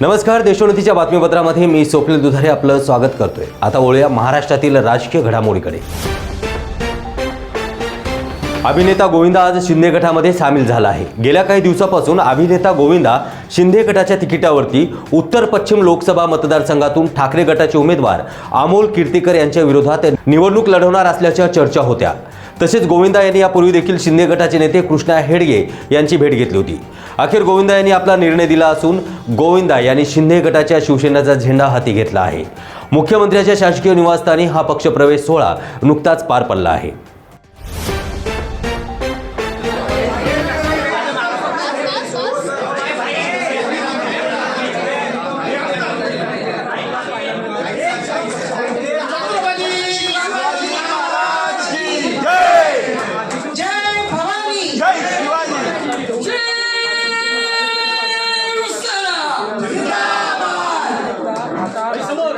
नमस्कार देशोन्नतीच्या बातमीपत्रामध्ये मी स्वप्नील दुधारे आपलं स्वागत करतोय. आता वळूया महाराष्ट्रातील राजकीय घडामोडीकडे. अभिनेता गोविंदा आज शिंदे गटामध्ये सामील झाला आहे. गेल्या काही दिवसापासून अभिनेता गोविंदा शिंदे गटाच्या तिकिटावरती उत्तर पश्चिम लोकसभा मतदारसंघातून ठाकरे गटाचे उमेदवार अमोल कीर्तीकर यांच्या विरोधात निवडणूक लढवणार असल्याच्या चर्चा होत्या. तसेच गोविंदा यांनी यापूर्वी देखील शिंदे गटाचे नेते कृष्णा हेडगे यांची भेट घेतली होती. अखेर गोविंदा यांनी आपला निर्णय दिला असून गोविंदा यांनी शिंदे गटाच्या शिवसेनेचा झेंडा हाती घेतला आहे. मुख्यमंत्र्यांच्या शासकीय निवासस्थानी हा पक्षप्रवेश सोहळा नुकताच पार पडला आहे.